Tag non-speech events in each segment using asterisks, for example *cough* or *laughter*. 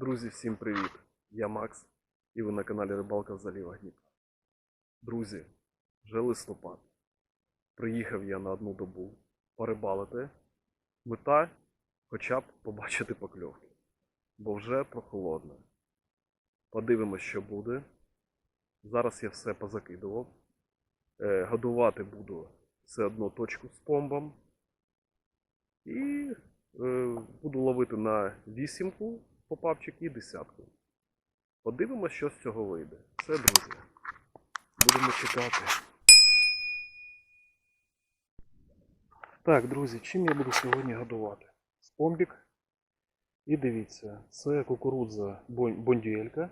Друзі, всім привіт! Я Макс і ви на каналі Рибалка з заліва Дніпра. Друзі, вже листопад. Приїхав я на одну добу порибалити. Мета хоча б побачити покльовки, бо вже прохолодно. Подивимось, що буде. Зараз я все позакидував. Е, годувати буду все одно точку з помбом. І е, буду ловити на вісімку попапчик і десятку. Подивимось, що з цього вийде. Все, друзі. Будемо чекати. Так, друзі, чим я буду сьогодні годувати? Спомбік. І дивіться, це кукурудза бон- бондюелька,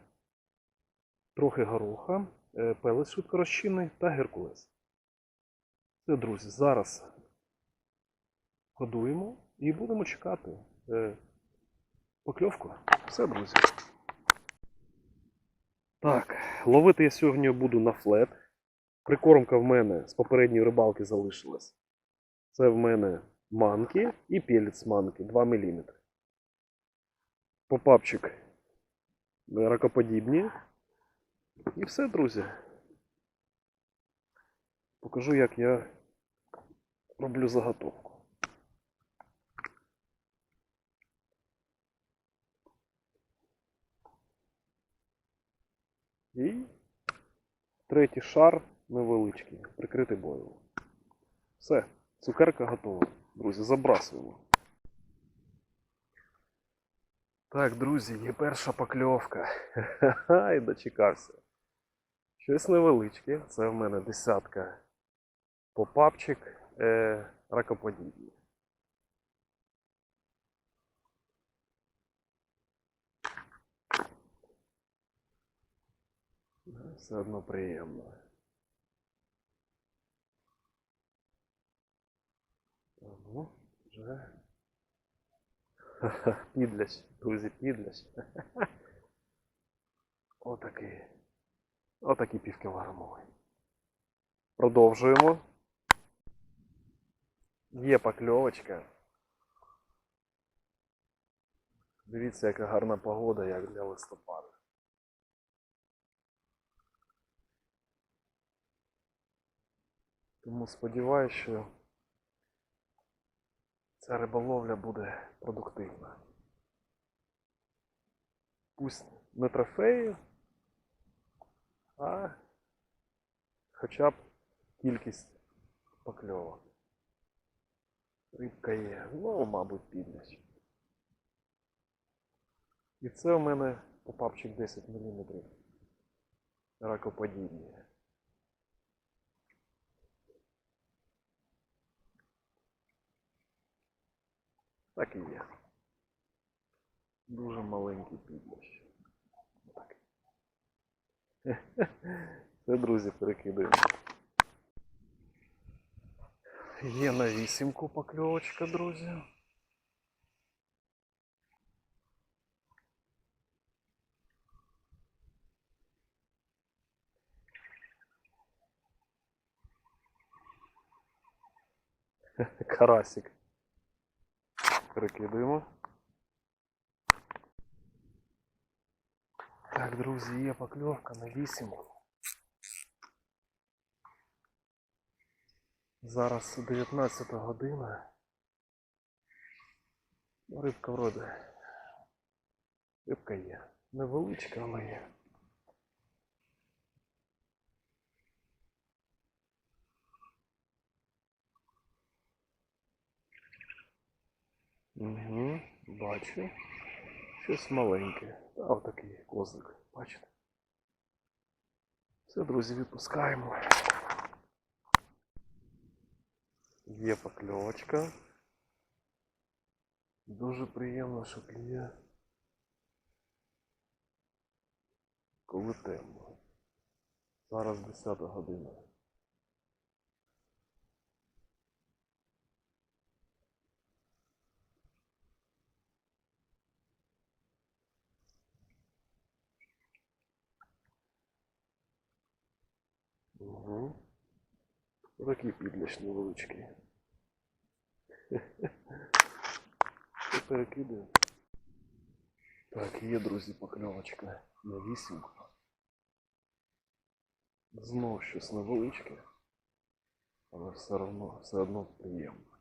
трохи гороха, е, пелець швидкорозчинний та геркулес. Це, друзі, зараз годуємо і будемо чекати е, покльовку. Все, друзі. Так, ловити я сьогодні буду на флет. Прикормка в мене з попередньої рибалки залишилась. Це в мене манки і пелець манки 2 мм. Попапчик ракоподібні. І все, друзі. Покажу, як я роблю заготовку. І третій шар невеличкий, прикритий боєм. Все, цукерка готова. Друзі, забрасуємо. Так, друзі, є перша покльовка. Ха-ха, *laughs* і дочекався. Щось невеличке. Це в мене десятка попапчик е, ракоподібний. Все одно приємно. Ну, вже. *laughs* Ха-ха, Підлящ, друзі, підлящ. *laughs* Отакий. Отакий півкілограмовий. Продовжуємо. Є покльовочка. Дивіться, яка гарна погода, як для листопада. Тому сподіваюся, що ця риболовля буде продуктивна. Пусть не трофеї, а хоча б кількість покльовок. Рибка є, ну, мабуть, підляч. І це у мене попапчик 10 мм. Ракоподібні. Так і є. Дуже маленький підлящ. Так. *laughs* Це, друзі, перекидуємо. Є на вісімку покльовочка, друзі. *laughs* Карасик. Перекидуємо. Так, друзі, є покльовка на 8. Зараз 19 година. Рибка вроде. Рибка є. Невеличка, але є. Угу, бачу. Щось маленьке. Та отакий козлик. Бачите? Все, друзі, відпускаємо. Є покльовочка. Дуже приємно, що клює. Коли темно. Зараз 10 година. Угу. Такий підляш невеличкий. *laughs* Це перекидаю. Так, є, друзі, покльовочка на вісімку. Знов щось невеличке, але все одно, все одно приємно.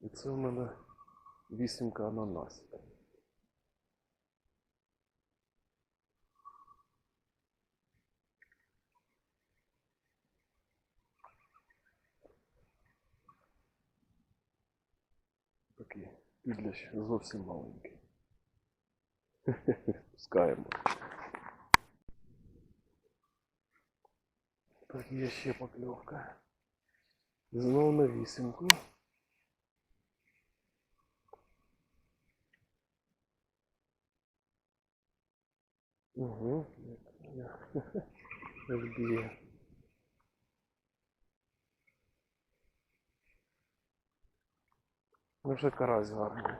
І це в мене вісімка ананасів. Такий підлящ зовсім маленький. *laughs* Пускаємо. Так, є ще покльовка. Знову на вісімку. Угу. *laughs* Як б'є. Ну вже карась гарний.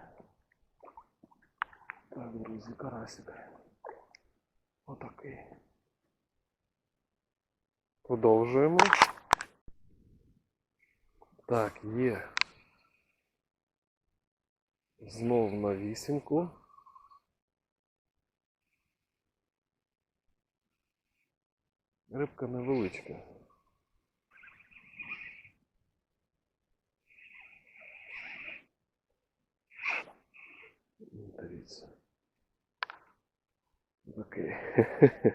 Так, друзі, карасик. Отакий. Продовжуємо. Так, є. Знов на вісімку. Рибка невеличка. Дивіться. Окей. *laughs*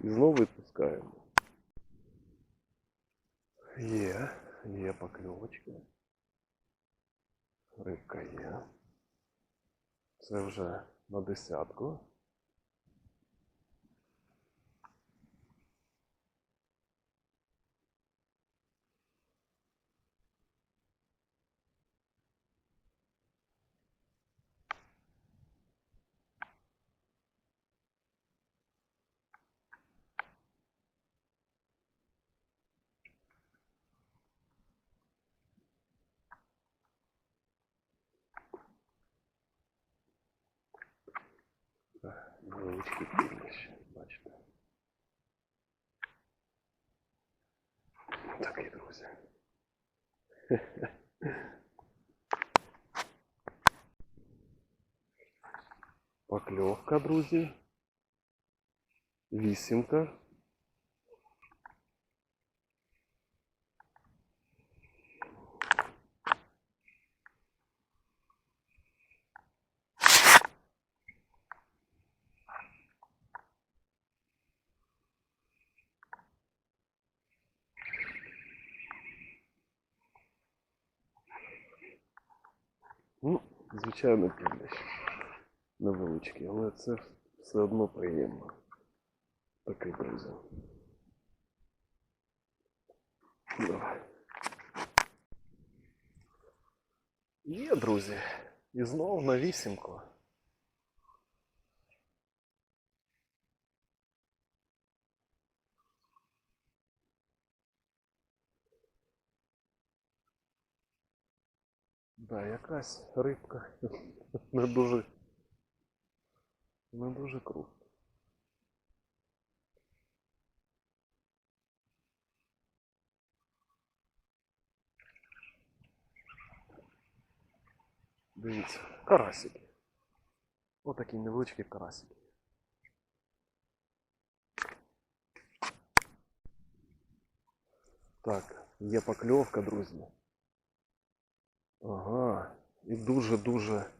І знову відпускаємо. Є, є покльовочка. Рибка є. Це вже на десятку. Невеличкий північ, бачите. Такий, друзі. *laughs* Покльовка, друзі. Вісімка. Звичайно, північ. Невеличкий, але це все одно приємно. Такий, друзі. Давай. Є, друзі. І знов на вісімку. Да, якась рибка. *laughs* Не дуже. Не дуже круто. Дивіться, карасики. Отакі невеличкі карасики. Так, є покльовка, друзі. Ага, і дуже-дуже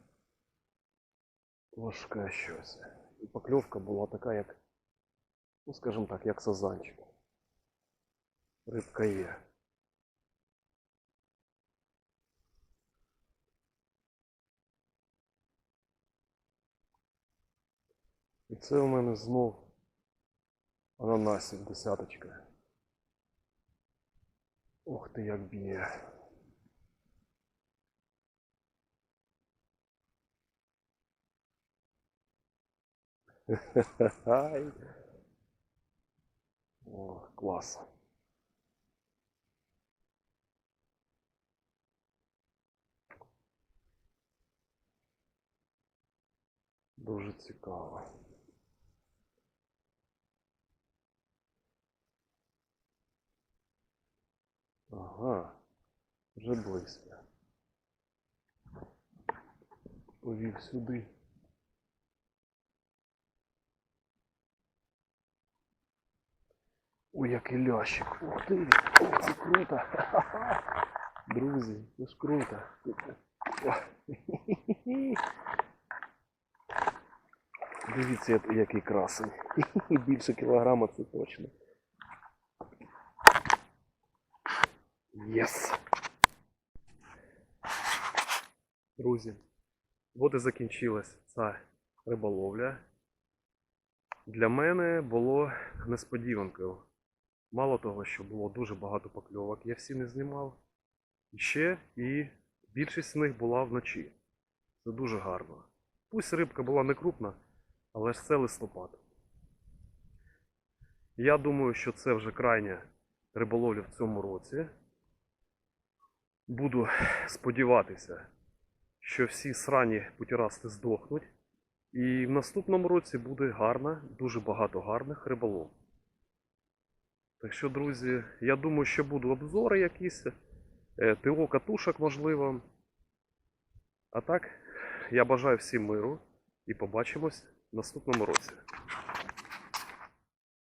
важке щось. І покльовка була така, як, ну скажімо так, як сазанчик. Рибка є. І це у мене знов ананасів десяточка. Ух ти, як б'є. О, клас. Дуже цікаво. Ага. Вже близько. Повів сюди. Ой, який лящик. Ух ти! Це круто! *laughs* Друзі, це ж круто. *laughs* Дивіться, який красень. *laughs* Більше кілограма це точно. Єс! Друзі, от і закінчилась ця риболовля. Для мене було несподіванкою. Мало того, що було дуже багато покльовок, я всі не знімав. І ще і більшість з них була вночі. Це дуже гарно. Пусть рибка була не крупна, але ж це листопад. Я думаю, що це вже крайня риболовля в цьому році. Буду сподіватися, що всі срані путірасти здохнуть. І в наступному році буде гарна, дуже багато гарних риболов. Так що, друзі, я думаю, що будуть обзори якісь, е, ТО катушок можливо. А так, я бажаю всім миру і побачимось в наступному році.